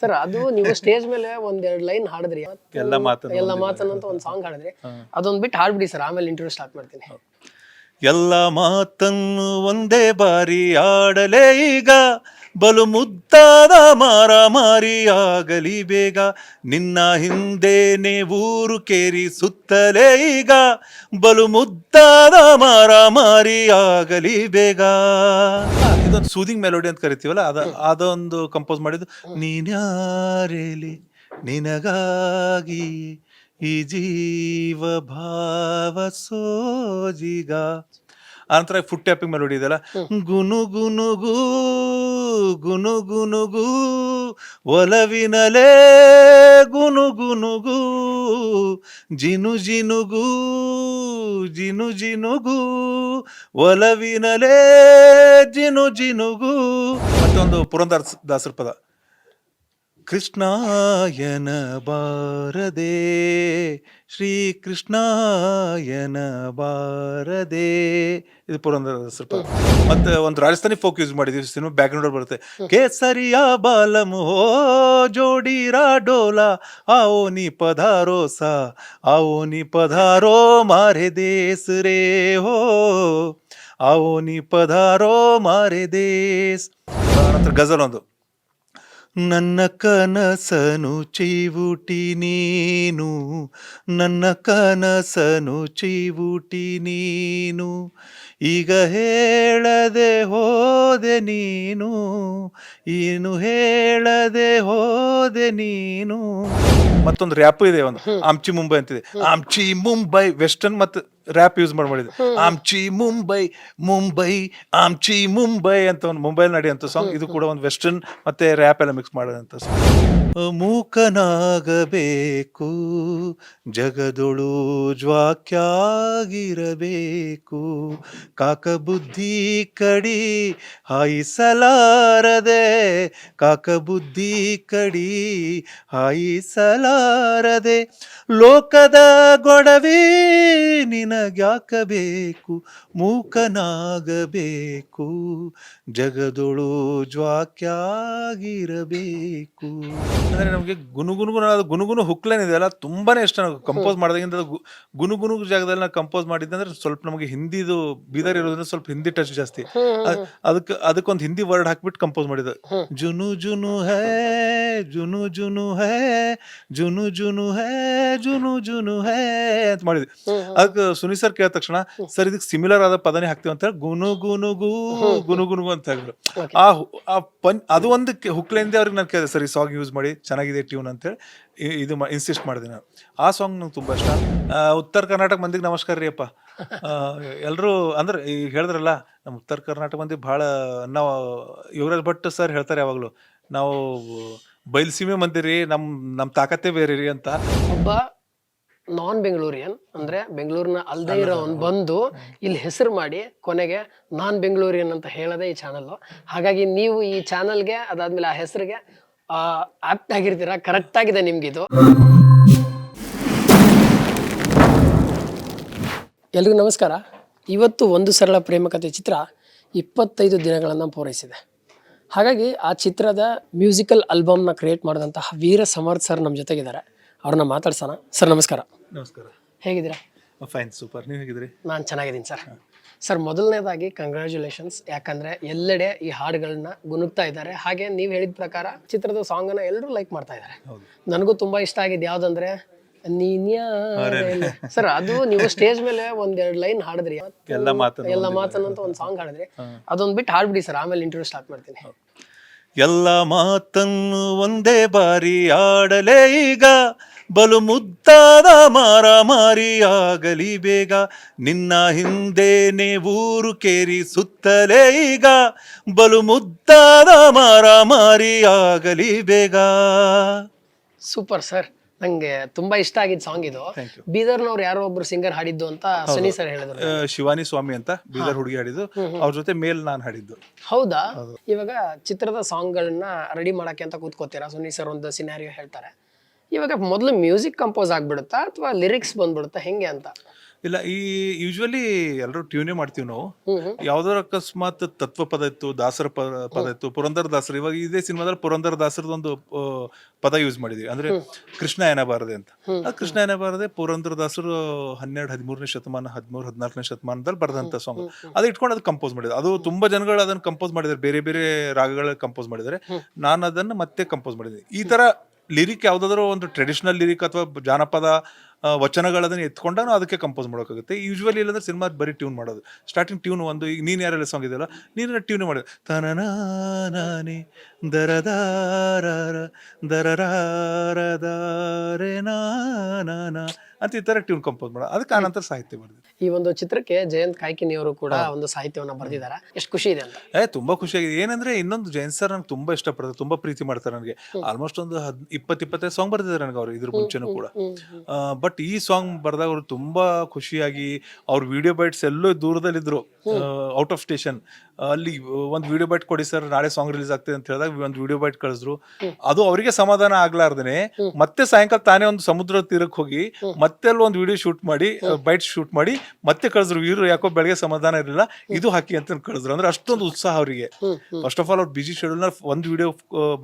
Sir ಅದು ನೀವು stage ಮೇಲೆ ಒಂದೆರಡು ಲೈನ್ ಹಾಡಿದ್ರಿ. ಎಲ್ಲ ಮಾತನ್ನ ಎಲ್ಲ ಮಾತನ್ನಂತ ಒಂದು ಸಾಂಗ್ ಹಾಡಿದ್ರಿ. ಅದೊಂದ್ ಬಿಟ್ಟು ಹಾಡ್ಬಿಡಿ ಸರ್ ಆಮೇಲೆ ಇಂಟರ್ವ್ಯೂ ಸ್ಟಾರ್ಟ್ ಮಾಡ್ತೀನಿ. ಎಲ್ಲ ಮಾತನ್ನು ಒಂದೇ ಬಾರಿ ಆಡಲೇ ಈಗ ಬಲು ಮುದ್ದಾದ ಮಾರ ಮಾರಿಯಾಗಲಿ ಬೇಗ. ನಿನ್ನ ಹಿಂದೇನೆ ಊರು ಕೇರಿ ಸುತ್ತಲೇ ಈಗ. ಬಲು ಮುದ್ದಾದ ಮಾರ ಮಾರಿಯಾಗಲಿ ಬೇಗ. ಇದೊಂದು ಸೂದಿಂಗ್ ಮೆಲೋಡಿ ಅಂತ ಕರಿತೀವಲ್ಲ ಅದ ಅದೊಂದು ಕಂಪೋಸ್ ಮಾಡಿದ್ದು ನೀನ್ಯಾರೇಲಿ ನಿನಗಾಗಿ ಈ ಜೀವ ಭಾವ ಸೋಜಿಗ. ಆನಂತರ ಫುಟ್ ಟ್ಯಾಪಿಂಗ್ ಮೆಲೋಡಿ ಇದೆಯಲ್ಲ ಗುನು ಗುನುಗು ಗುನು ಗುನುಗು ಒಲವಿನಲೇ ಗುನು ಗುನುಗು ಜಿನು ಜಿನುಗು ಜಿನು ಜಿನುಗು, ಒಲವಿನಲೇ ಜಿನು ಜಿನುಗು. ಮತ್ತೊಂದು ಪುರಂದರ ದಾಸರ ಪದ. ಕೃಷ್ಣಾಯನ ಬಾರದೆ ಶ್ರೀಕೃಷ್ಣಾಯನ ಬಾರದೆ. ಇದು ಪುರಂದರ ಸ್ವಲ್ಪ ಮತ್ತೆ ಒಂದು ರಾಜಸ್ಥಾನಿ ಫೋಕ್ ಯೂಸ್ ಮಾಡಿದೀವಿ ಸಿನಿಮಾ ಬ್ಯಾಕ್ ಗ್ರೌಂಡ್ ಬರುತ್ತೆ. ಕೇಸರಿಯ ಬಾಲಮೋ ಹೋ ಜೋಡಿ ರಾಡೋಲ ಆವೋ ನಿ ಪಧಾರೋ ಸಾ ಆವೋ ನಿ ಪಧಾರೋ ಮಾರೆ ದೇಸ್ ರೇ ಹೋ ಆವೋ ನಿ ಪಧಾರೋ ಮಾರೆ ದೇಸ್. ಗಜಲ್ ಒಂದು. ನನ್ನ ಕನಸನು ಚೀವುಟಿ ನೀನು ನನ್ನ ಕನಸನು ಚೀವುಟಿ ನೀನು ಈಗ ಹೇಳದೆ ಹೋದೆ ನೀನು ಏನು ಹೇಳದೆ ಹೋದೆ ನೀನು? ಮತ್ತೊಂದು ರ್ಯಾಪ್ ಇದೆ ಒಂದು ಆಮ್ಚಿ ಮುಂಬೈ ಅಂತಿದೆ. ಆಮ್ಚಿ ಮುಂಬೈ ವೆಸ್ಟರ್ನ್ ಮತ್ತು ರ್ಯಾಪ್ ಯೂಸ್ ಮಾಡಿ ಮಾಡಿದೆ ಆಮ್ಚಿ ಮುಂಬೈ ಮುಂಬೈ ಆಮ್ಚಿ ಮುಂಬೈ ಅಂತ ಒಂದು ಮುಂಬೈ ನಡೆಯುವಂಥ ಸಾಂಗ್ ಇದು ಕೂಡ ಒಂದು ವೆಸ್ಟರ್ನ್ ಮತ್ತೆ ರ್ಯಾಪ್ ಎಲ್ಲ ಮಿಕ್ಸ್ ಮಾಡೋದಂಥ ಸಾಂಗ್ ಮೂಕನಾಗಬೇಕು ಜಗದೊಳು ಜ್ವಾಕ್ಯಾಗಿರಬೇಕು ಕಾಕ ಬುದ್ಧಿ ಕಡಿ ಹಾಯಿಸಲಾರದೆ ಕಾಕ ಬುದ್ಧಿ ಕಡಿ ಹಾಯಿಸಲಾರದೆ ಲೋಕದ ಗೊಡವೆ ನಿನಗ್ಯಾಕಬೇಕು ಮೂಕನಾಗಬೇಕು ಜಗದೊಳು ಜ್ವಾಕ್ಯಾಗಿರಬೇಕು. ಅಂದರೆ ನಮಗೆ ಗುನುಗುನುಗುನಾದ ಗುನುಗುನು ಹುಕ್ಲೇನ್ ಇದೆಯಲ್ಲ ತುಂಬಾನೇ ಇಷ್ಟ ನಾವು ಕಂಪೋಸ್ ಮಾಡಿದಾಗಿಂದ ಗುನುಗುನು ಜಾಗದಲ್ಲಿ ನಾವು ಕಂಪೋಸ್ ಮಾಡಿದ್ದಂದ್ರೆ ಸ್ವಲ್ಪ ನಮಗೆ ಹಿಂದಿದು ಬೀದರ್ ಇರೋದ್ರಿಂದ ಸ್ವಲ್ಪ ಹಿಂದಿ ಟಚ್ ಜಾಸ್ತಿ. ಅದ್- ಅದಕ್ಕೆ ಅದಕ್ಕೊಂದು ಹಿಂದಿ ವರ್ಡ್ ಹಾಕ್ಬಿಟ್ಟು ಕಂಪೋಸ್ ಮಾಡಿದ ಜುನು ಜುನು ಹೇ ಜುನು ಜುನು ಹೇ ಜುನು ಜುನು ಹೇ ಜುನು ಜುನು ಹೇ ಅಂತ ಮಾಡಿದ್ವಿ. ಅದಕ್ಕೆ ಸುನಿ ಸರ್ ಕೇಳಿದ ತಕ್ಷಣ ಸರ್ ಇದಕ್ಕೆ ಸಿಮಿಲರ್ ಆದ ಪದನೇ ಹಾಕ್ತೀವಿ ಅಂತ ಹೇಳಿ ಗುನು ಗುನುಗು ಗುನು ಗುನುಗು ಅಂತ ಹೇಳಿದ್ರು. ಆ ಪನ್ ಆ ಅದು ಒಂದು ಹುಕ್ಲೆಂದೆ ಅವ್ರಿಗೆ ನಾನು ಕೇಳಿದೆ ಸರ್ ಈ ಸಾಂಗ್ ಯೂಸ್ ಮಾಡಿ ಚೆನ್ನಾಗಿದೆ ಟ್ಯೂನ್ ಅಂತೇಳಿ ಇದು ಇನ್ಸಿಸ್ಟ್ ಮಾಡಿದೆ ನಾನು. ಆ ಸಾಂಗ್ ನಂಗೆ ತುಂಬ ಇಷ್ಟ. ಉತ್ತರ ಕರ್ನಾಟಕ ಮಂದಿಗೆ ನಮಸ್ಕಾರ ರೀ ಅಪ್ಪ. ಎಲ್ಲರೂ ಅಂದ್ರೆ ಈಗ ಹೇಳಿದ್ರಲ್ಲ ನಮ್ಮ ಉತ್ತರ ಕರ್ನಾಟಕ ಮಂದಿ ಭಾಳ ನಾವು ಯುವರಾಜ್ ಭಟ್ ಸರ್ ಹೇಳ್ತಾರೆ ಯಾವಾಗಲೂ ನಾವು ಬಯಲ್ಸೀಮೆ ಮಂದಿರಿ ನಮ್ಮ ನಮ್ಮ ತಾಕತ್ತೇ ಬೇರೆ ರೀ ಅಂತ. ಒಬ್ಬ ನಾನ್ ಬೆಂಗಳೂರಿಯನ್ ಅಂದ್ರೆ ಬೆಂಗಳೂರಿನ ಅಲ್ದೆ ಇರೋನ್ ಬಂದು ಇಲ್ಲಿ ಹೆಸರು ಮಾಡಿ ಕೊನೆಗೆ ನಾನ್ ಬೆಂಗಳೂರಿಯನ್ ಅಂತ ಹೇಳದೆ ಈ ಚಾನಲ್ ಹಾಗಾಗಿ ನೀವು ಈ ಚಾನಲ್ಗೆ ಅದಾದ್ಮೇಲೆ ಆ ಹೆಸರಿಗೆ ಆಪ್ಟ್ ಆಗಿರ್ತೀರಾ ಕರೆಕ್ಟ್ ಆಗಿದೆ ನಿಮ್ಗಿದು. ಎಲ್ರಿಗೂ ನಮಸ್ಕಾರ. ಇವತ್ತು ಒಂದು ಸರಳ ಪ್ರೇಮಕಥೆ ಚಿತ್ರ ಇಪ್ಪತ್ತೈದು ದಿನಗಳನ್ನು ಪೂರೈಸಿದೆ. ಹಾಗಾಗಿ ಆ ಚಿತ್ರದ ಮ್ಯೂಸಿಕಲ್ ಆಲ್ಬಮ್ನ ಕ್ರಿಯೇಟ್ ಮಾಡಿದಂತಹ ವೀರ ಸಮರ್ಥ್ ಸರ್ ನಮ್ಮ ಜೊತೆಗಿದ್ದಾರೆ. ಅವ್ರನ್ನ ಮಾತಾಡ್ಸೋಣ. ಸರ್ ನಮಸ್ಕಾರ. ನಮಸ್ಕಾರ. ಹೇಗಿದ್ದೀರಾ? ಫೈನ್ ಸೂಪರ್ ನೀವು ಹೇಗಿದ್ರಿ ನಾನು ಚೆನ್ನಾಗಿದ್ದೀನಿ ಸರ್ ಸರ್ ಮೊದಲನೇದಾಗಿ ಕಂಗ್ರ್ಯಾಚುಲೇಷನ್ಸ್ ಯಾಕಂದ್ರೆ ಎಲ್ಲೆಡೆ ಈ ಹಾಡುಗಳನ್ನ ಗುನುಗ್ತಾ ಇದ್ದಾರೆ. ಹಾಗೆ ನೀವು ಹೇಳಿದ ಪ್ರಕಾರ ಚಿತ್ರದ ಸಾಂಗನ್ನ ಎಲ್ಲರೂ ಲೈಕ್ ಮಾಡ್ತಾ ಇದ್ದಾರೆ. ನನಗೂ ತುಂಬಾ ಇಷ್ಟ ಆಗಿದ್ದು ಯಾವ್ದಂದ್ರೆ ನೀನ್ಯಾ ಸರ್ ಅದು ನೀವು ಸ್ಟೇಜ್ ಮೇಲೆ ಒಂದೆರಡು ಲೈನ್ ಹಾಡಿದ್ರಿ. ಎಲ್ಲ ಮಾತನ್ನು ಎಲ್ಲ ಮಾತನ್ನಂತ ಒಂದು ಸಾಂಗ್ ಹಾಡಿದ್ರಿ. ಅದೊಂದು ಬಿಟ್ಟು ಹಾಡ್ಬಿಡಿ ಸರ್ ಆಮೇಲೆ ಇಂಟರ್ವ್ಯೂ ಸ್ಟಾರ್ಟ್ ಮಾಡ್ತೀನಿ. ಎಲ್ಲ ಮಾತನ್ನು ಒಂದೇ ಬಾರಿ ಆಡಲೇ ಈಗ ಬಲು ಮುದ್ದಾದ ಮಾರ ಮಾರಿಯಾಗಲಿ ಬೇಗ. ನಿನ್ನ ಹಿಂದೆನೆ ಊರು ಕೇರಿ ಸುತ್ತಲೇ ಈಗ. ಬಲು ಮುದ್ದಾದ ಮಾರ ಮಾರಿಯಾಗಲಿ ಬೇಗ. Super sir. ನಂಗೆ ತುಂಬಾ ಇಷ್ಟ ಆಗಿದ್ದ ಸಾಂಗ್ ಇದು. ಬೀದರ್ನವ್ರು ಯಾರೋ ಒಬ್ರು ಸಿಂಗರ್ ಹಾಡಿದ್ದು ಅಂತ ಸುನಿ ಸರ್ ಹೇಳಿದ್ರು ಶಿವಾನಿ ಸ್ವಾಮಿ ಅಂತ ಬೀದರ್ ಹುಡುಗಿ ಹಾಡಿದ್ದು. ಅವ್ರ ಜೊತೆ ಮೇಲ್ ನಾನು ಹಾಡಿದ್ದು. ಹೌದಾ? ಇವಾಗ ಚಿತ್ರದ ಸಾಂಗ್ಗಳನ್ನ ರೆಡಿ ಮಾಡಕ್ಕೆ ಅಂತ ಕೂತ್ಕೋತೀರಾ? ಸುನಿ ಸರ್ ಒಂದು ಸಿನಾರಿಯೋ ಹೇಳ್ತಾರೆ. ಇವಾಗ ಮೊದಲು ಮ್ಯೂಸಿಕ್ ಕಂಪೋಸ್ ಆಗ್ಬಿಡುತ್ತಾ ಅಥವಾ ಲಿರಿಕ್ಸ್ ಬಂದ್ಬಿಡುತ್ತಾ ಹೆಂಗೆ ಅಂತ? ಇಲ್ಲ ಈ ಯೂಶ್ವಲಿ ಎಲ್ಲರೂ ಟ್ಯೂನೇ ಮಾಡ್ತೀವಿ ನಾವು. ಯಾವ್ದಾರ ಅಕಸ್ಮಾತ್ ತತ್ವ ಪದ ಇತ್ತು ದಾಸರ ಪದ ಇತ್ತು ಪುರಂದರ ದಾಸರು. ಇವಾಗ ಇದೇ ಸಿನಿಮಾದಲ್ಲಿ ಪುರಂದರ ದಾಸರದೊಂದು ಒಂದು ಪದ ಯೂಸ್ ಮಾಡಿದ್ವಿ. ಅಂದ್ರೆ ಕೃಷ್ಣ ಏನಬಾರದೆ ಅಂತ. ಕೃಷ್ಣ ಏನಬಾರದೆ ಪುರಂದರ ದಾಸರು ಹನ್ನೆರಡು ಹದಿಮೂರನೇ ಶತಮಾನ ಹದಿಮೂರು ಹದಿನಾಲ್ಕನೇ ಶತಮಾನದಲ್ಲಿ ಬರೆದಂತ ಸಾಂಗ್ ಅದು ಇಟ್ಕೊಂಡು ಅದು ಕಂಪೋಸ್ ಮಾಡಿದ್ರು ಅದು ತುಂಬಾ ಜನಗಳು ಅದನ್ನ ಕಂಪೋಸ್ ಮಾಡಿದ್ದಾರೆ. ಬೇರೆ ಬೇರೆ ರಾಗಗಳ ಕಂಪೋಸ್ ಮಾಡಿದ್ದಾರೆ. ನಾನು ಅದನ್ನ ಮತ್ತೆ ಕಂಪೋಸ್ ಮಾಡಿದ್ದೀನಿ. ಈ ತರ ಲಿರಿಕ್ ಯಾವ್ದಾದ್ರು ಒಂದು ಟ್ರೆಡಿಷನಲ್ ಲಿರಿಕ್ ಅಥವಾ ಜಾನಪದ ವಚನಗಳನ್ನ ಎತ್ಕೊಂಡು ಅದಕ್ಕೆ ಕಂಪೋಸ್ ಮಾಡೋಕ್ಕಾಗುತ್ತೆ ಯೂಶ್ವಲಿ ಇಲ್ಲಂದ್ರೆ ಸಿನಿಮಾ ಬರೀ ಟ್ಯೂನ್ ಮಾಡೋದು. ಸ್ಟಾರ್ಟಿಂಗ್ ಟ್ಯೂನ್ ಒಂದು, ಈಗ ನೀನು ಯಾರೆಲ್ಲ ಸಾಂಗ್ ಇದೆಯಲ್ಲ ನೀನು ಟ್ಯೂನ್ ಮಾಡೋದು ದರ ದರದಾರ ದಾರೆ ನಾನ ಅಂತ ಈ ತರ ಟ್ಯೂನ್ ಕಂಪೋಸ್ ಮಾಡೋದು ಅದಕ್ಕೆ ಆನಂತರ ಸಾಹಿತ್ಯ ಮಾಡಿದ್ವಿ ಈ ಒಂದು ಚಿತ್ರಕ್ಕೆ ಜಯಂತ್ ಕಾಯ್ಕಿನಿ ಅವರು ಕೂಡ ಒಂದು ಸಾಹಿತ್ಯವನ್ನ ಬರೆದಿದ್ದಾರೆ. ಎಷ್ಟು ಖುಷಿ ಇದೆ ಅಂತ. ಏ ತುಂಬಾ ಖುಷಿಯಾಗಿದೆ ಏನಂದ್ರೆ ಇನ್ನೊಂದು ಜಯಂತ್ ಸರ್ ನಂಗೆ ತುಂಬಾ ಇಷ್ಟಪಡ್ತಾರೆ ತುಂಬಾ ಪ್ರೀತಿ ಮಾಡ್ತಾರೆ ನನಗೆ. ಆಲ್ಮೋಸ್ಟ್ ಒಂದು ಹದ್ ಇಪ್ಪತ್ ಇಪ್ಪತ್ತೈದು ಸಾಂಗ್ ಬರ್ದಿದ್ದಾರೆ ನನಗೆ ಅವ್ರು ಇದ್ರ ಮುಂಚೆನೂ ಕೂಡ. ಬಟ್ ಈ ಸಾಂಗ್ ಬರ್ದಾಗ ಅವರು ತುಂಬಾ ಖುಷಿಯಾಗಿ ಅವ್ರ ವಿಡಿಯೋ ಬೈಟ್ಸ್ ಎಲ್ಲೋ ದೂರದಲ್ಲಿದ್ರು ಔಟ್ ಆಫ್ ಸ್ಟೇಷನ್ ಅಲ್ಲಿ ಒಂದು ವಿಡಿಯೋ ಬೈಟ್ ಕೊಡಿ ಸರ್ ನಾಳೆ ಸಾಂಗ್ ರಿಲೀಸ್ ಆಗ್ತದೆ ಅಂತ ಹೇಳಿದಾಗ ಒಂದು ವಿಡಿಯೋ ಬೈಟ್ ಕಳಿಸಿದ್ರು. ಅದು ಅವರಿಗೆ ಸಮಾಧಾನ ಆಗ್ಲಾರ್ದೇನೆ ಮತ್ತೆ ಸಾಯಂಕಾಲ ತಾನೇ ಒಂದು ಸಮುದ್ರ ತೀರಕ್ಕೆ ಹೋಗಿ ಮತ್ತೆ ಒಂದು ವಿಡಿಯೋ ಶೂಟ್ ಮಾಡಿ ಬೈಟ್ ಶೂಟ್ ಮಾಡಿ ಮತ್ತೆ ಕಳಿಸಿದ್ರು ಇವರು ಯಾಕೋ ಬೆಳಗ್ಗೆ ಸಮಾಧಾನ ಇರಲಿಲ್ಲ. ಇದು ಹಾಕಿ ಅಂತ ಕಳಿಸಿದ್ರು ಅಂದ್ರೆ ಅಷ್ಟೊಂದು ಉತ್ಸಾಹ ಅವರಿಗೆ. ಫಸ್ಟ್ ಆಫ್ ಆಲ್ ಅವ್ರು ಬಿಜಿ ಶೆಡ್ಯೂಲ್ ಒಂದ್ ವಿಡಿಯೋ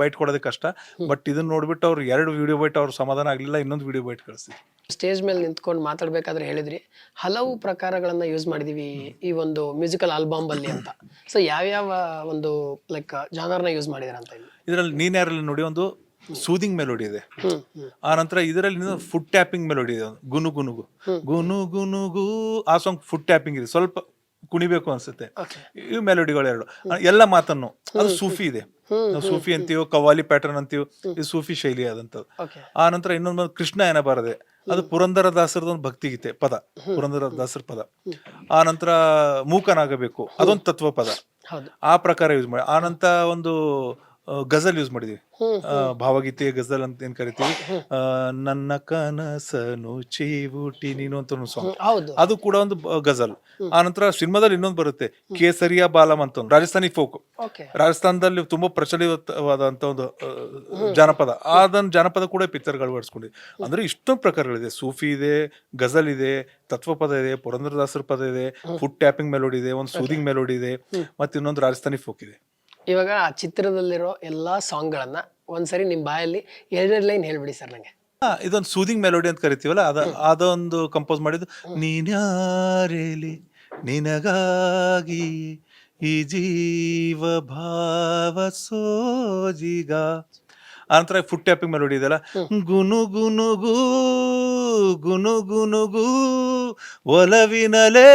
ಬೈಟ್ ಕೊಡೋದೇ ಕಷ್ಟ. ಬಟ್ ಇದನ್ನ ನೋಡ್ಬಿಟ್ಟು ಅವ್ರು ಎರಡು ವಿಡಿಯೋ ಬೈಟ್ ಅವ್ರು ಸಮಾಧಾನ ಆಗಲಿಲ್ಲ ಇನ್ನೊಂದು ವಿಡಿಯೋ ಬೈಟ್ ಕಳಿಸ್ತೀವಿ ಸ್ಟೇಜ್ ಮೇಲೆ ನಿಂತ್ಕೊಂಡು ಮಾತಾಡ್ಬೇಕಾದ್ರೆ ಹೇಳಿದ್ರಿ ಹಲವು ಪ್ರಕಾರಗಳನ್ನ ಯೂಸ್ ಮಾಡಿದೀವಿ ಈ ಒಂದು ಮ್ಯೂಸಿಕಲ್ ಆಲ್ಬಮ್ ಅಲ್ಲಿ ಅಂತ. ಸೊ ಯಾವ್ಯಾವ ಒಂದು ಲೈಕ್ ಜಾನರ್ನ ಯೂಸ್ ಮಾಡಿದಾರೆ ಅಂತ ಇದರಲ್ಲಿ ನೀನ್ ಯಾರಲ್ಲಿ ನೋಡಿ ಒಂದು ಸೂದಿಂಗ್ ಮೆಲೋಡಿ ಇದೆ. ಆ ನಂತರ ಇದರಲ್ಲಿ ಫುಡ್ ಟ್ಯಾಪಿಂಗ್ ಮೆಲೋಡಿ ಇದೆ ಗುನು ಗುನುಗು. ಗುನು ಗುನುಗು. ಆ ಸಾಂಗ್ ಫುಡ್ ಟ್ಯಾಪಿಂಗ್ ಇದೆ. ಸ್ವಲ್ಪ ಕುಣಿಬೇಕು ಅನ್ಸುತ್ತೆ. ಈ ಇವು ಮೆಲೋಡಿಗಳು ಎರಡು. ಎಲ್ಲ ಮಾತನ್ನು. ಅದು ಸೂಫಿ ಇದೆ. ನಾವು ಸೂಫಿ ಅಂತೀವೋ ಕವಾಲಿ ಪ್ಯಾಟರ್ನ್ ಅಂತೀವೋ ಇದು ಸೂಫಿ ಶೈಲಿ ಆದಂತದ್ದು ಆ ನಂತರ ಇನ್ನೊಂದು ಬಂದು ಏನ ಬಾರದೆ ಅದು ಪುರಂದರ ದಾಸರದ ಒಂದು ಭಕ್ತಿಗೀತೆ ಪದ. ಪುರಂದರ ದಾಸರ ಪದ. ಆ ನಂತರ ಮೂಕನಾಗಬೇಕು. ಅದೊಂದು ತತ್ವ ಪದ ಆ ಪ್ರಕಾರ ಯೂಸ್ ಮಾಡಿ. ಆ ನಂತರ ಒಂದು ಗಜಲ್ ಯೂಸ್ ಮಾಡಿದ್ವಿ. ಆ, ಭಾವಗೀತೆ ಗಜಲ್ ಅಂತ ಏನ್ ಕರಿತೀವಿ? ಆ, ನನ್ನ ಕನಸನು ಚೀವುಟಿ ನೀನು ಅಂತ ಒಂದು ಸಾಂಗ್ ಹೌದು. ಅದು ಕೂಡ ಒಂದು ಬ- ಗಜಲ್. ಆ ನಂತರ ಸಿನಿಮಾದಲ್ಲಿ ಇನ್ನೊಂದು ಬರುತ್ತೆ ಕೇಸರಿಯಾ ಬಾಲಂ ಅಂತ ಒಂದು ರಾಜಸ್ಥಾನಿ ಫೋಕ್ ಓಕೆ. ರಾಜಸ್ಥಾನದಲ್ಲಿ ತುಂಬಾ ಪ್ರಚಲಿತವಾದಂತ ಒಂದು ಆ, ಜಾನಪದ. ಅದನ್ನ ಜಾನಪದ ಕೂಡ ಪಿಕ್ಚರ್ಗಳು ಬಳಸ್ಕೊಂಡಿದೆ ಅಂದ್ರೆ ಇಷ್ಟೊಂದು ಪ್ರಕಾರಗಳಿದೆ. ಸೂಫಿ ಇದೆ ಗಜಲ್ ಇದೆ ತತ್ವಪದ ಇದೆ ಪುರಂದ್ರದಾಸರ ಪದ ಇದೆ ಫುಡ್ ಟ್ಯಾಪಿಂಗ್ ಮೆಲೋಡಿ ಇದೆ ಒಂದು ಸೂದಿಂಗ್ ಮೆಲೋಡಿ ಇದೆ ಮತ್ತೆ ಇನ್ನೊಂದು ರಾಜಸ್ಥಾನಿ ಫೋಕ್ ಇದೆ. ಇವಾಗ ಆ ಚಿತ್ರದಲ್ಲಿರೋ ಎಲ್ಲಾ ಸಾಂಗ್ಗಳನ್ನ ಒಂದ್ಸರಿ ನಿಮ್ ಬಾಯಲ್ಲಿ ಎರಡೆರಡು ಲೈನ್ ಹೇಳ್ಬಿಡಿ ಸರ್ ನಂಗೆ. ಇದೊಂದು ಸೂದಿಂಗ್ ಮೆಲೋಡಿ ಅಂತ ಕರಿತೀವಲ್ಲ ಅದ ಅದೊಂದು ಕಂಪೋಸ್ ಮಾಡಿದ್ದು ನೀನಾರೇಲಿ ನಿನಗಾಗಿ ಈ ಜೀವ ಭಾವ ಸೋಜಿಗ. ಆನಂತರ ಫುಟ್ ಟ್ಯಾಪಿಂಗ್ ಮೆಲೋಡಿ ಇದೆಲ್ಲ ಗುನು ಗುನುಗು ಗುನು ಗುನುಗು ಒಲವಿನಲೇ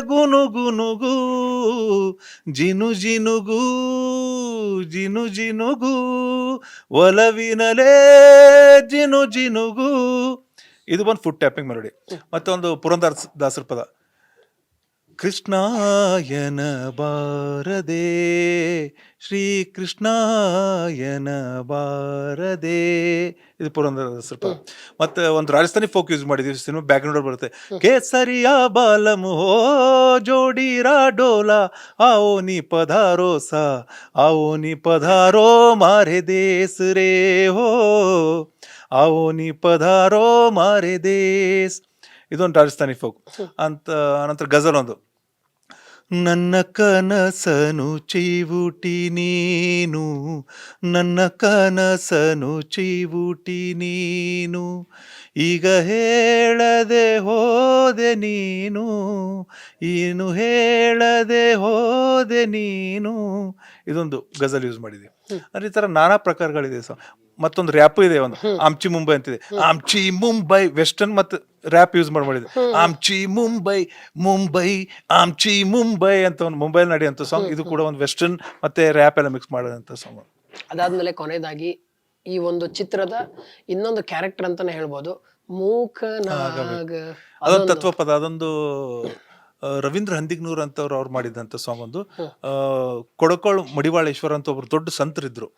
ಗುನು ಗುನುಗು ಜಿನು ಜಿನುಗು ಜಿನು ಜಿನುಗು ಒಲವಿನಲೇ ಜಿನು ಜಿನುಗು. ಇದು ಒಂದು ಫುಡ್ ಟ್ಯಾಪಿಂಗ್ ಮೆಲೋಡಿ ಮತ್ತೊಂದು ಪುರಂದರ್ ದಾಸರ ಪದ. ಕೃಷ್ಣಾಯನ ಬಾರದೆ ಶ್ರೀಕೃಷ್ಣಾಯನ ಬಾರದೆ. ಇದು ಪುರಂದರ ಮತ್ತೆ ಒಂದು ರಾಜಸ್ಥಾನಿ ಫೋಕ್ ಯೂಸ್ ಮಾಡಿದೀವಿ ಸಿನಿಮಾ ಬ್ಯಾಕ್ ಗ್ರೌಂಡ್ ಬರುತ್ತೆ. ಕೇಸರಿಯ ಬಾಲಮೋ ಹೋ ಜೋಡಿ ರಾಡೋಲ ಆವೋ ನೀ ಪಧಾರೋ ಸಾ ಆವೋ ನೀ ಪಧಾರೋ ಮಾರೆ ದೇಸ್ ರೇ ಹೋ ಆವೋ ನೀ ಪಧಾರೋ ಮಾರೆ ದೇಸ್. ಇದೊಂದು ರಾಜಸ್ಥಾನಿ ಫೋಕ್ ಅಂತ ಅನಂತರ ಗಜಲ್ ಒಂದು. ನನ್ನ ಕನಸನು ಚೀವುಟಿ ನೀನು ನನ್ನ ಕನಸನು ಚೀವುಟಿ ನೀನು ಈಗ ಹೇಳದೆ ಹೋದೆ ನೀನು ಏನು ಹೇಳದೆ ಹೋದೆ ನೀನು. ಇದೊಂದು ಗಜಲ್ ಯೂಸ್ ಮಾಡಿದೆ. ಅಂದ್ರೆ ಈ ಥರ ನಾನಾ ಪ್ರಕಾರಗಳಿದೆ. ಸೊ ಮತ್ತೊಂದು ರ್ಯಾಪ್ ಇದೆ ಒಂದು. ಆಮ್ಚಿ ಮುಂಬೈ ಅಂತಿದೆ. ಆಮ್ಚಿ ಮುಂಬೈ ವೆಸ್ಟರ್ನ್ ಮತ್ತೆ ರ್ಯಾಪ್ ಯೂಸ್ ಮಾಡಿ ಮಾಡಿದ್ದೆ. ಆಮ್ಚಿ ಮುಂಬೈ ಮುಂಬೈ ಆಮ್ಚಿ ಮುಂಬೈ ಅಂತ ಒಂದು ಮುಂಬೈ ನಡೆಯುವಂಥ ಸಾಂಗ್ ಇದು ಕೂಡ ಒಂದು ವೆಸ್ಟರ್ನ್ ಮತ್ತೆ ರ್ಯಾಪ್ ಎಲ್ಲ ಮಿಕ್ಸ್ ಮಾಡಿದಂಥ ಸಾಂಗ್ ಅದಾದ್ಮೇಲೆ ಕೊನೆಯದಾಗಿ ಈ ಒಂದು ಚಿತ್ರದ ಇನ್ನೊಂದು ಕ್ಯಾರೆಕ್ಟರ್ ಅಂತಾನೆ ಹೇಳ್ಬೋದು. ಮೂಕನಾಗ ಅದೊಂದು. ತತ್ವ ಪದ ಅದೊಂದು ರವೀಂದ್ರ ಹಂದಿಗ್ನೂರ್ ಅಂತವ್ರು ಅವ್ರು ಮಾಡಿದಂತ ಸಾಂಗ್ ಒಂದು. ಕೊಡಕೋಳು ಮಡಿವಾಳೇಶ್ವರ ಅಂತ ಒಬ್ರು ದೊಡ್ಡ ಸಂತರಿದ್ರು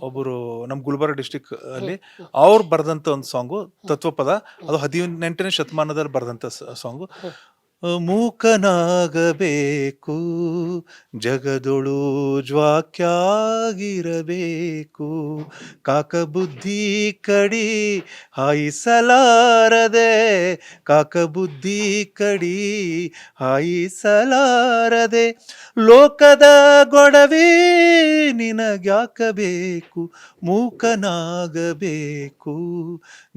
ಒಬ್ಬರು ನಮ್ ಗುಲ್ಬರ್ಗ ಡಿಸ್ಟಿಕ್ ಅಲ್ಲಿ ಅವ್ರು ಬರೆದಂತ ಒಂದು ಸಾಂಗು ತತ್ವಪದ. ಅದು ಹದಿನೆಂಟನೇ ಶತಮಾನದಲ್ಲಿ ಬರೆದಂತ ಸಾಂಗು ಮೂಕನಾಗಬೇಕು, ಜಗದೊಳು ಜ್ವಾಕ್ಯಾಗಿರಬೇಕು. ಕಾಕಬುದ್ಧಿ ಕಡಿ ಹಾಯಿಸಲಾರದೆ, ಕಾಕಬುದ್ಧಿ ಕಡಿ ಹಾಯಿಸಲಾರದೆ. ಲೋಕದ ಗೊಡವೆ ನಿನಗ್ಯಾಕಬೇಕು, ಮೂಕನಾಗಬೇಕು,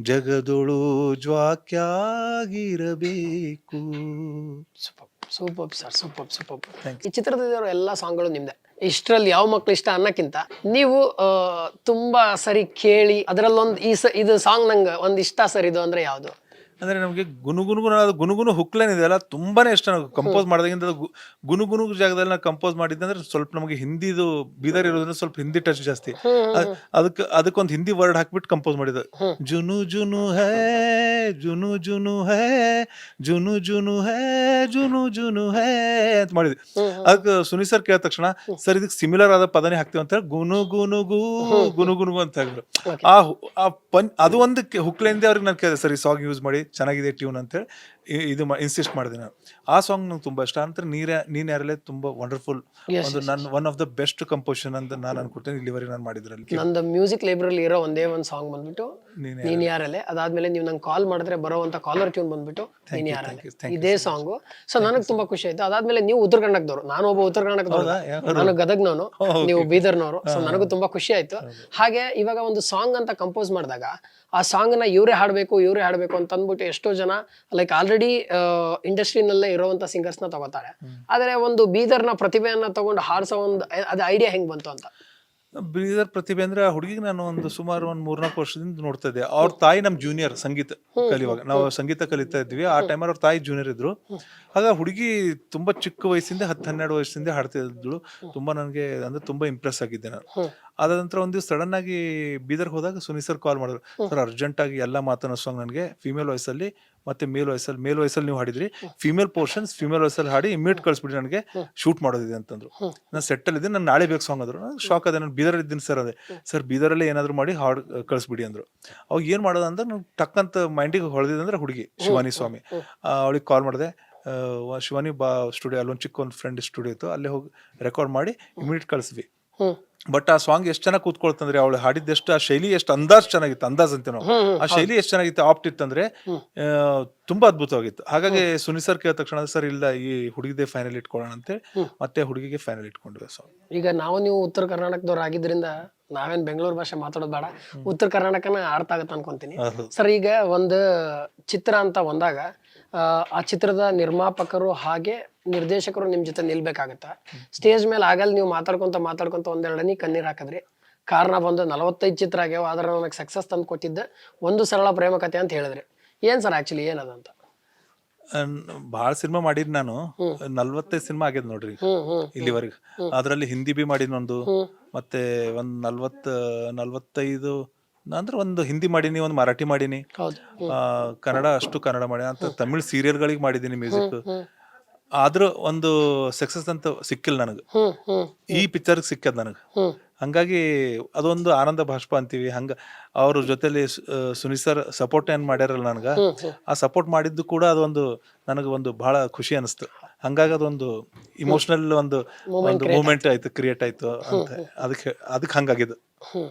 ಜಗದೊಳು ಜ್ವಾಕ್ಯಾಗಿರಬೇಕು. Super super sir super super ಈ ಚಿತ್ರದಲ್ಲಿರೋ ಎಲ್ಲ ಸಾಂಗ್ಗಳು ನಿಮ್ದೆ. ಇಷ್ಟರಲ್ಲಿ ಯಾವ ಮಕ್ಳು ಇಷ್ಟ ಅನ್ನಕ್ಕಿಂತ ನೀವು ತುಂಬಾ ಸರಿ ಕೇಳಿ ಅದರಲ್ಲೊಂದು ಈ ಸ ಇದು ಸಾಂಗ್ ನಂಗೆ ಒಂದು ಇಷ್ಟ ಸರ್ ಇದು ಅಂದ್ರೆ ಯಾವುದು? ಅಂದ್ರೆ ನಮಗೆ ಅದು ಗುನುಗುನು ಹುಕ್ಲೇನ್ ಇದೆಯಲ್ಲ ತುಂಬಾನೇ ಇಷ್ಟ ನಾವು ಕಂಪೋಸ್ ಮಾಡಿದಾಗಿಂದ ಗುನುಗುನು ಜಾಗದಲ್ಲಿ ನಾವು ಕಂಪೋಸ್ ಮಾಡಿದ್ದೆ ಅಂದ್ರೆ ಸ್ವಲ್ಪ ನಮಗೆ ಹಿಂದಿದು ಬೀದರ್ ಇರೋದ್ರಿಂದ ಸ್ವಲ್ಪ ಹಿಂದಿ ಟಚ್ ಜಾಸ್ತಿ. ಅದ್- ಅದಕ್ಕೆ ಅದಕ್ಕೊಂದು ಹಿಂದಿ ವರ್ಡ್ ಹಾಕ್ಬಿಟ್ಟು ಕಂಪೋಸ್ ಮಾಡಿದ ಜುನು ಜುನು ಹೇ ಜುನು ಜುನು ಹೇ ಜುನು ಜುನು ಹೇ ಜುನು ಜುನು ಹೇ ಅಂತ ಮಾಡಿದ್ವಿ. ಅದಕ್ಕೆ ಸುನಿ ಸರ್ ಕೇಳಿದ ತಕ್ಷಣ ಸರ್ ಇದಕ್ಕೆ ಸಿಮಿಲರ್ ಆದ ಪದನೇ ಹಾಕ್ತೀವಿ ಅಂತ ಗುನು ಗುನು ಗುನುಗುನುಗು ಗುನು ಗುನು ಅಂತ ಹೇಳಿದ್ರು ಆ ಪನ್ ಅದು ಒಂದು ಹುಕ್ಲೆಂದೇ ಅವ್ರಿಗೆ ನಾನು ಕೇಳಿದೆ ಸರ್ ಈ ಸಾಂಗ್ ಯೂಸ್ ಮಾಡಿ. ಚೆನ್ನಾಗಿದೆ ಟ್ಯೂನ್ ಅಂತೇಳಿ ಇದು ಇನ್ಸಿಸ್ಟ್ ಮಾಡಿದೆ ನಾನು. ಆ ಸಾಂಗ್ ನಂಗೆ ತುಂಬಾ ಇಷ್ಟ. ಅಂತ ನೀರ ನೀನ್ ಯಾರಲ್ಲೇ ತುಂಬಾ ವಂಡರ್ಫುಲ್ ಒಂದು ನನ್ನ one of the best composition ಅಂತ ನಾನು ಅನ್ಕೊಳ್ತೇನೆ ಇಲ್ಲಿವರೆಗೆ ನಾನು ಮಾಡಿದ್ರಲ್ಲಿ. ನಂದು ಮ್ಯೂಸಿಕ್ ಲೈಬ್ರರಿ ಇರೋ ಒಂದೇ ಒಂದು ಸಾಂಗ್ ಬಂದ್ಬಿಟ್ಟು ನೀನ್ ಯಾರಲ್ಲೇ. ಅದಾದ್ಮೇಲೆ ನೀವು ನಂಗೆ ಕಾಲ್ ಮಾಡಿದ್ರೆ ಬರೋವಂಥ ಕಾಲರ್ ಟ್ಯೂನ್ ಬಂದ್ಬಿಟ್ಟು ನೀನ್ ಯಾರಲ್ಲೇ. ಇದೇ ಸಾಂಗು ಸೊ ನನಗೆ ತುಂಬಾ ಖುಷಿ ಆಯ್ತು. ಅದಾದ್ಮೇಲೆ ನೀವು ಉತ್ತರ ಕನ್ನಡದವರು ನಾನು ಒಬ್ಬ ಉತ್ತರ ಕನ್ನಡದವರು ನಾನು ಗದಗ್ನವನು. ನೀವು ಬೀದರ್ನವರು. ಸೊ ನನಗೂ ತುಂಬಾ ಖುಷಿ ಆಯ್ತು. ಹಾಗೆ ಇವಾಗ ಒಂದು ಸಾಂಗ್ ಅಂತ ಕಂಪೋಸ್ ಮಾಡಿದಾಗ ಆ ಸಾಂಗ್ನ ಇವರೇ ಹಾಡ್ಬೇಕು ಇವರೇ ಹಾಡ್ಬೇಕು ಅಂತ ಅಂದ್ಬಿಟ್ಟು ಎಷ್ಟೋ ಜನ ಲೈಕ್ ಆಲ್ರೆಡಿ ಇಂಡಸ್ಟ್ರಿನಲ್ಲೇ ಇರುವಂತ ಸಿಂಗರ್ಸ್ನ ತಗೋತಾರೆ. ಆದ್ರೆ ಒಂದು ಬೀದರ್ನ ಪ್ರತಿಭೆಯನ್ನ ತಗೊಂಡು ಹಾರಿಸೋ ಒಂದು ಅದು ಐಡಿಯಾ ಹೆಂಗ್ ಬಂತು ಅಂತ? ಬೀದರ್ ಪ್ರತಿಭೆ ಅಂದ್ರೆ ಆ ಹುಡುಗಿಗೆ ನಾನು ಒಂದು ಸುಮಾರು ಒಂದು ಮೂರ್ನಾಲ್ಕು ವರ್ಷದಿಂದ ನೋಡ್ತಾ ಇದ್ದೆ. ಅವ್ರ ತಾಯಿ ನಮ್ ಜೂನಿಯರ್ ಸಂಗೀತ ಕಲಿಯುವಾಗ. ನಾವು ಸಂಗೀತ ಕಲಿತಾ ಇದ್ವಿ. ಆ ಟೈಮಲ್ಲಿ ಅವ್ರ ತಾಯಿ ಜೂನಿಯರ್ ಇದ್ರು. ಆಗ ಹುಡುಗಿ ತುಂಬಾ ಚಿಕ್ಕ ವಯಸ್ಸಿಂದ ಹತ್ತು ಹನ್ನೆರಡು ವಯಸ್ಸಿಂದ ಹಾಡ್ತಾ ಇದ್ದಳು ತುಂಬಾ ನನಗೆ ಅಂದ್ರೆ ತುಂಬಾ ಇಂಪ್ರೆಸ್ ಆಗಿದ್ದೆ ನಾನು. ಅದಾದ ನಂತರ ಒಂದು ದಿವಸ ಸಡನ್ ಆಗಿ ಬೀದರ್ ಹೋದಾಗ ಸುನಿ ಸರ್ ಕಾಲ್ ಮಾಡಿದ್ರು ಸರ್ ಅರ್ಜೆಂಟ್ ಆಗಿ ಎಲ್ಲ ಮಾತನ್ನ ಸಾಂಗ್ ನನಗೆ ಫಿಮೇಲ್ ವಾಯ್ಸಲ್ಲಿ ಮತ್ತೆ ಮೇಲ್ ವಾಯ್ಸಲ್ಲಿ ಮೇಲ್ ವಾಯ್ಸಲ್ಲಿ ನೀವು ಹಾಡಿದ್ರಿ. ಫಿಮೇಲ್ ಪೋರ್ಷನ್ಸ್ ಫಿಮೇಲ್ ವಾಯ್ಸಲ್ಲಿ ಹಾಡಿ ಇಮಿಡಿಯೇಟ್ ಕಳಿಸ್ಬಿಡಿ ನನಗೆ ಶೂಟ್ ಮಾಡೋದಿದೆ ಅಂತಂದ್ರು. ನಾನು ಸೆಟ್ಟಲ್ಲಿದ್ದೆ ಇದ್ದೀನಿ ನಾನು ನಾಳೆ ಬೇಕು ಸಾಂಗ್ ಅಂದ್ರು. ಶಾಕ್ ಅದೇ ನಾನು ಬೀದರ್ ಇದ್ದೀನಿ ಸರ್ ಅದೇ. ಸರ್ ಬೀದರಲ್ಲೇ ಏನಾದ್ರು ಮಾಡಿ ಹಾಡು ಕಳಿಸ್ಬಿಡಿ ಅಂದ್ರು. ಅವಾಗ ಏನ್ ಮಾಡೋದು ಅಂದ್ರೆ ನಾನು ಟಕ್ಕಂತ ಮೈಂಡಿಗೆ ಹೊಳೆದಿದೆ ಹುಡುಗಿ ಶಿವಾನಿ ಸ್ವಾಮಿ. ಅವಳಿಗೆ ಕಾಲ್ ಮಾಡಿದೆ. ಶಿವಾನಿ ಬಾ ಸ್ಟುಡಿಯೋ ಅಲ್ಲೊಂದು ಚಿಕ್ಕ ಒಂದು ಫ್ರೆಂಡ್ ಸ್ಟುಡಿಯೋ ಇತ್ತು. ಅಲ್ಲೇ ಹೋಗಿ ರೆಕಾರ್ಡ್ ಮಾಡಿ ಇಮಿಡಿಯೇಟ್ ಕಳಿಸ್ವಿ. ಬಟ್ ಆ ಸಾಂಗ್ ಎಷ್ಟು ಚೆನ್ನಾಗಿ ಕೂತ್ಕೊಳ್ತಂದ್ರೆ ಅವಳು ಹಾಡಿದ್ದೆಷ್ಟು ಆ ಶೈಲಿ ಎಷ್ಟು ಅಂದಾಜ್ ಚೆನ್ನಾಗಿತ್ತು ಅಂದಾಜ್ ಅಂತ ನಾವು ಆ ಶೈಲಿ ಎಷ್ಟು ಚೆನ್ನಾಗಿತ್ತು ಆಪ್ಟ್ ಇತ್ತಂದ್ರೆ ತುಂಬಾ ಅದ್ಭುತವಾಗಿತ್ತು. ಹಾಗಾಗಿ ಸುನಿ ಸರ್ ಕೇಳಿದ ತಕ್ಷಣ ಸರ್ ಇಲ್ಲ ಈ ಹುಡುಗಿದೆ ಫೈನಲ್ ಇಟ್ಕೊಳ್ಳೋಣ ಅಂತೇಳಿ ಮತ್ತೆ ಹುಡುಗಿಗೆ ಫೈನಲ್ ಇಟ್ಕೊಂಡ್ವಿ ಸಾಂಗ್ ಈಗ ನಾವು ನೀವು ಉತ್ತರ ಕರ್ನಾಟಕದವ್ರು ಆಗಿದ್ರಿಂದ ನಾವೇನ್ ಬೆಂಗಳೂರು ಭಾಷೆ ಮಾತಾಡೋದು ಬೇಡ. ಉತ್ತರ ಕರ್ನಾಟಕನ ಅರ್ಥ ಆಗತ್ತ ಅನ್ಕೊಂತೀನಿ. ಸರ್ ಈಗ ಒಂದು ಚಿತ್ರ ಅಂತ ಬಂದಾಗ ಆ, ಚಿತ್ರದ ನಿರ್ಮಾಪಕರು ಹಾಗೆ ನಿರ್ದೇಶಕರು ನಿಮ್ ಜೊತೆ ನಿಲ್ಬೇಕಾಗತ್ತ? ಸ್ಟೇಜ್ ಮೇಲೆ ಆಗಲ್ಲ ನೀವು ಮಾತಾಡ್ಕೊಂತ ಮಾತಾಡ್ಕೊಂತ ಒಂದೆರಡನೇ ಕಣ್ಣೀರ್ ಹಾಕಿದ್ರಿ ಕಾರಣ ಬಂದು ನಲವತ್ತೈದು ಚಿತ್ರ ಆಗ್ಯಾವ ಆದ್ರೆ ನನಗೆ ಸಕ್ಸಸ್ ತಂದು ಕೊಟ್ಟಿದ್ದ ಒಂದು ಸರಳ ಪ್ರೇಮ ಕಥೆ ಅಂತ ಹೇಳಿದ್ರಿ. ಏನ್ ಸರ್ ಆಕ್ಚುಲಿ ಏನದಂತ ಬಹಳ ಸಿನಿಮಾ ಮಾಡಿದ್ ನಾನು. ನಲ್ವತ್ತೈದು ಸಿನಿಮಾ ಆಗ್ಯದ ನೋಡ್ರಿ. ಇಲ್ಲಿವರೆಗೂ. ಅದ್ರಲ್ಲಿ ಹಿಂದಿ ಬಿ ಮಾಡಿನೊಂದು ಮತ್ತೆ ಒಂದ್ ನಲ್ವತ್ತ ನಲ್ವತ್ತೈದು ಅಂದ್ರೆ ಒಂದು ಹಿಂದಿ ಮಾಡೀನಿ ಒಂದು ಮರಾಠಿ ಮಾಡೀನಿ. ಕನ್ನಡ ಅಷ್ಟು ಕನ್ನಡ ಮಾಡಿ ಅಂತ ತಮಿಳ್ ಸೀರಿಯಲ್ಗಳಿಗೆ ಮಾಡಿದೀನಿ ಮ್ಯೂಸಿಕ್ ಆದ್ರೂ ಒಂದು ಸಕ್ಸಸ್ ಅಂತ ಸಿಕ್ಕಿಲ್ಲ ನನಗೆ. ಈ ಪಿಕ್ಚರ್ ಸಿಕ್ಕದ್ ನನಗೆ. ಹಂಗಾಗಿ ಅದೊಂದು ಆನಂದ ಭಾಷ್ಪ ಅಂತೀವಿ. ಹಂಗ ಅವ್ರ ಜೊತೆಲಿ ಸುನಿ ಸರ್ ಸಪೋರ್ಟ್ ಏನ್ ಮಾಡ್ಯಾರಲ್ಲ ನನಗ ಆ ಸಪೋರ್ಟ್ ಮಾಡಿದ್ದು ಕೂಡ ಅದೊಂದು ನನಗೆ ಒಂದು ಬಹಳ ಖುಷಿ ಅನಿಸ್ತು. ಹಂಗಾಗಿ ಅದೊಂದು ಇಮೋಷನಲ್ ಒಂದು ಒಂದು ಮೂಮೆಂಟ್ ಆಯ್ತು. ಕ್ರಿಯೇಟ್ ಆಯ್ತು ಅಂತ ಅದಕ್ಕೆ ಅದಕ್ಕೆ ಹಂಗಾಗಿದ್ದು. ಹ್ಮ್.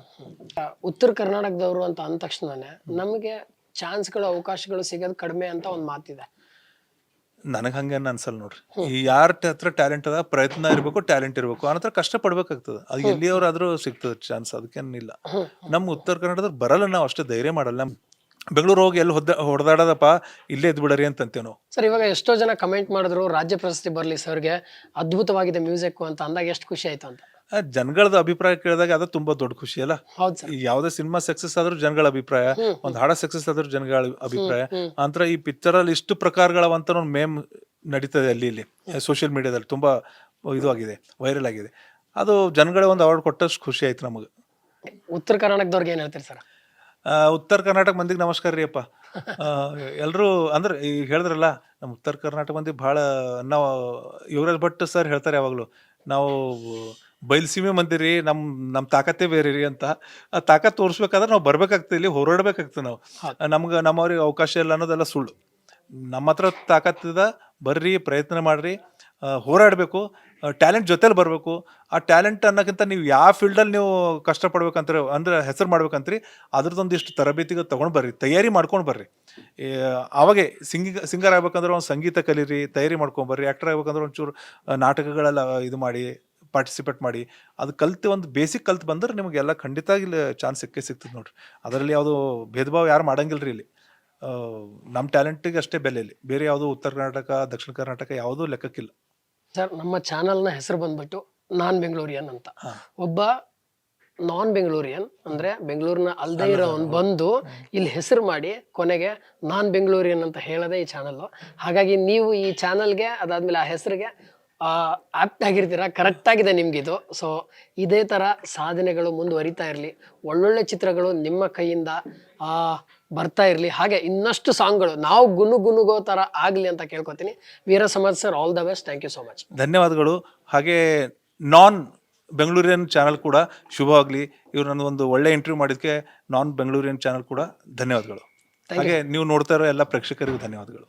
ಉತ್ತರ ಕರ್ನಾಟಕದವರು ಅಂತ ಅಂದ ತಕ್ಷಣನೇ ನಮಗೆ ಚಾನ್ಸ್ಗಳು ಅವಕಾಶಗಳು ಸಿಗೋದು ಕಡಿಮೆ ಅಂತ ಒಂದು ಮಾತಿದೆ. ನನಗೆ ಹಂಗೇನು ಅನ್ಸಲ್ಲ ನೋಡ್ರಿ. ಯಾರ ಹತ್ರ ಟ್ಯಾಲೆಂಟ್ ಅದ ಪ್ರಯತ್ನ ಇರಬೇಕು ಟ್ಯಾಲೆಂಟ್ ಇರ್ಬೇಕು. ಆನಂತರ ಕಷ್ಟ ಪಡ್ಬೇಕಾಗ್ತದೆ ಅದು ಎಲ್ಲಿಯವ್ರಾದ್ರೂ ಸಿಗ್ತದೆ ಚಾನ್ಸ್ ಅದಕ್ಕೇನಿಲ್ಲ. ನಮ್ಮ ಉತ್ತರ ಕನ್ನಡದಲ್ಲಿ ಬರಲ್ಲ ನಾವು ಅಷ್ಟೇ ಧೈರ್ಯ ಮಾಡಲ್ಲ. ಬೆಂಗಳೂರು ಹೋಗಿ ಎಲ್ಲಿ ಹೊದ್ದ ಹೊಡೆದಾಡದಪ್ಪ ಇಲ್ಲೇ ಎದ್ದು ಬಿಡರಿ ಅಂತಂತೇವೆ ನಾವು. ಸರ್ ಇವಾಗ ಎಷ್ಟೋ ಜನ ಕಮೆಂಟ್ ಮಾಡಿದ್ರು ರಾಜ್ಯ ಪ್ರಶಸ್ತಿ ಬರಲಿ ಸರ್ಗೆ ಅದ್ಭುತವಾಗಿದೆ ಮ್ಯೂಸಿಕ್ ಅಂತ ಅಂದಾಗ ಎಷ್ಟು ಖುಷಿ ಆಯ್ತು ಅಂತ. ಆ ಜನಗಳದ ಅಭಿಪ್ರಾಯ ಕೇಳಿದಾಗ ಅದು ತುಂಬಾ ದೊಡ್ಡ ಖುಷಿ ಅಲ್ಲ? ಹೌದು ಸರ್ ಈ ಯಾವುದೇ ಸಿನಿಮಾ ಸಕ್ಸಸ್ ಆದ್ರೂ ಜನಗಳ ಅಭಿಪ್ರಾಯ ಒಂದು ಹಾಡ ಸಕ್ಸಸ್ ಆದ್ರೂ ಜನಗಳ ಅಭಿಪ್ರಾಯ. ಅಂತರ ಈ ಪಿಕ್ಚರ್ ಅಲ್ಲಿ ಇಷ್ಟು ಪ್ರಕಾರಗಳವಂತ ಒಂದು ಮೇಮ್ ನಡೀತದೆ ಅಲ್ಲಿ ಇಲ್ಲಿ ಸೋಷಿಯಲ್ ಮೀಡಿಯಾದಲ್ಲಿ ತುಂಬಾ ಇದು ಆಗಿದೆ ವೈರಲ್ ಆಗಿದೆ. ಅದು ಜನಗಳ ಒಂದು ಅವಾರ್ಡ್ ಕೊಟ್ಟಷ್ಟು ಖುಷಿ ಆಯ್ತು ನಮಗೆ. ಉತ್ತರ ಕರ್ನಾಟಕದವ್ರಿಗೆ ಏನ್ ಹೇಳ್ತೀರಿ ಸರ್ ಉತ್ತರ ಕರ್ನಾಟಕ ಮಂದಿಗೆ ನಮಸ್ಕಾರ ರೀ ಅಪ್ಪ. ಎಲ್ಲರೂ ಅಂದ್ರೆ ಈಗ ಹೇಳಿದ್ರಲ್ಲ ನಮ್ಮ ಉತ್ತರ ಕರ್ನಾಟಕ ಮಂದಿ ಭಾಳ ನಾವು ಯುವರಾಜ್ ಭಟ್ ಸರ್ ಹೇಳ್ತಾರೆ ಯಾವಾಗಲೂ ನಾವು ಬಯಲ್ಸೀಮೆ ಮಂದಿರಿ ನಮ್ಮ ನಮ್ಮ ತಾಕತ್ತೇ ಬೇರೆ ರೀ ಅಂತ. ಆ ತಾಕತ್ ತೋರಿಸ್ಬೇಕಾದ್ರೆ ನಾವು ಬರ್ಬೇಕಾಗ್ತದೆ ಇಲ್ಲಿ ಹೋರಾಡ್ಬೇಕಾಗ್ತದೆ ನಾವು. ನಮ್ಗೆ ನಮ್ಮವ್ರಿಗೆ ಅವಕಾಶ ಇಲ್ಲ ಅನ್ನೋದೆಲ್ಲ ಸುಳ್ಳು. ನಮ್ಮ ಹತ್ರ ತಾಕತ್ತಿದ ಬರ್ರಿ ಪ್ರಯತ್ನ ಮಾಡ್ರಿ ಹೋರಾಡಬೇಕು. ಟ್ಯಾಲೆಂಟ್ ಜೊತೆಲಿ ಬರಬೇಕು. ಆ ಟ್ಯಾಲೆಂಟ್ ಅನ್ನೋಕ್ಕಿಂತ ನೀವು ಯಾವ ಫೀಲ್ಡಲ್ಲಿ ನೀವು ಕಷ್ಟಪಡ್ಬೇಕಂತ ಅಂದ್ರೆ ಹೆಸರು ಮಾಡ್ಬೇಕಂತ್ರಿ, ಅದ್ರದ್ದೊಂದಿಷ್ಟು ತರಬೇತಿಗೆ ತೊಗೊಂಡು ಬರ್ರಿ, ತಯಾರಿ ಮಾಡ್ಕೊಂಡು ಬರ್ರಿ. ಅವಾಗೆ ಸಿಂಗಿ, ಸಿಂಗರ್ ಆಗ್ಬೇಕಂದ್ರೆ ಒಂದು ಸಂಗೀತ ಕಲೀರಿ, ತಯಾರಿ ಮಾಡ್ಕೊಂಡು ಬರ್ರಿ ಆ್ಯಕ್ಟರ್ ಆಗ್ಬೇಕಂದ್ರೆ ಒಂಚೂರು ನಾಟಕಗಳೆಲ್ಲ ಇದು ಮಾಡಿ ಪಾರ್ಟಿಸಿಪೇಟ್ ಮಾಡಿ, ಅದು ಕಲ್ತು ಒಂದು ಬೇಸಿಕ್ ಕಲ್ತು ಬಂದ್ರೆ ನಿಮಗೆಲ್ಲ ಖಂಡಿತ ಇಲ್ಲಿ ಚಾನ್ಸ್ ಸಿಕ್ಕೇ ಸಿಗ್ತದೆ ನೋಡ್ರಿ. ಅದರಲ್ಲಿ ಯಾವುದು ಭೇದ ಭಾವ ಯಾರು ಮಾಡಂಗಿಲ್ಲ ರೀ ಇಲ್ಲಿ ನಮ್ಮ ಟ್ಯಾಲೆಂಟಿಗೆ ಅಷ್ಟೇ ಬೆಲೆ ಇಲ್ಲಿ. ಬೇರೆ ಯಾವುದು ಉತ್ತರ ಕರ್ನಾಟಕ, ದಕ್ಷಿಣ ಕರ್ನಾಟಕ ಯಾವುದೂ ಲೆಕ್ಕಕ್ಕಿಲ್ಲ. ಸರ್ ನಮ್ಮ ಚಾನಲ್ನ ಹೆಸರು ಬಂದ್ಬಿಟ್ಟು ನಾನ್ ಬೆಂಗಳೂರಿಯನ್ ಅಂತ. ಒಬ್ಬ ನಾನ್ ಬೆಂಗಳೂರಿಯನ್ ಅಂದ್ರೆ ಬೆಂಗಳೂರಿನ ಅಲ್ದೇ ಇರೋನ್ ಬಂದು ಇಲ್ಲಿ ಹೆಸರು ಮಾಡಿ ಕೊನೆಗೆ ನಾನ್ ಬೆಂಗಳೂರಿಯನ್ ಅಂತ ಹೇಳೋದೇ ಈ ಚಾನಲ್ ಹಾಗಾಗಿ ನೀವು ಈ ಚಾನಲ್ಗೆ ಅದಾದ್ಮೇಲೆ ಆ ಹೆಸರಿಗೆ ಆಪ್ಟ್ ಆಗಿರ್ತೀರಾ? ಕರೆಕ್ಟ್ ಆಗಿದೆ ನಿಮ್ಗಿದು. ಸೊ ಇದೇ ತರ ಸಾಧನೆಗಳು ಮುಂದುವರಿತಾ ಇರಲಿ. ಒಳ್ಳೊಳ್ಳೆ ಚಿತ್ರಗಳು ನಿಮ್ಮ ಕೈಯಿಂದ ಆ ಬರ್ತಾ ಇರಲಿ ಹಾಗೆ ಇನ್ನಷ್ಟು ಸಾಂಗ್ಗಳು ನಾವು ಗುನು ಗುನುಗೋ ಥರ ಆಗಲಿ ಅಂತ ಕೇಳ್ಕೊತೀನಿ. Veer Samarth sir all the best thank you so much ಧನ್ಯವಾದಗಳು. ಹಾಗೆ ನಾನ್ ಬೆಂಗಳೂರಿಯನ್ ಚಾನಲ್ ಕೂಡ ಶುಭವಾಗಲಿ ಇವ್ರು ನನ್ನ ಒಂದು ಒಳ್ಳೆ ಇಂಟರ್ವ್ಯೂ ಮಾಡಿದ್ದಕ್ಕೆ ನಾನ್ ಬೆಂಗಳೂರಿಯನ್ ಚಾನಲ್ ಕೂಡ ಧನ್ಯವಾದಗಳು. ಹಾಗೆ ನೀವು ನೋಡ್ತಾ ಇರೋ ಎಲ್ಲ ಪ್ರೇಕ್ಷಕರಿಗೂ ಧನ್ಯವಾದಗಳು.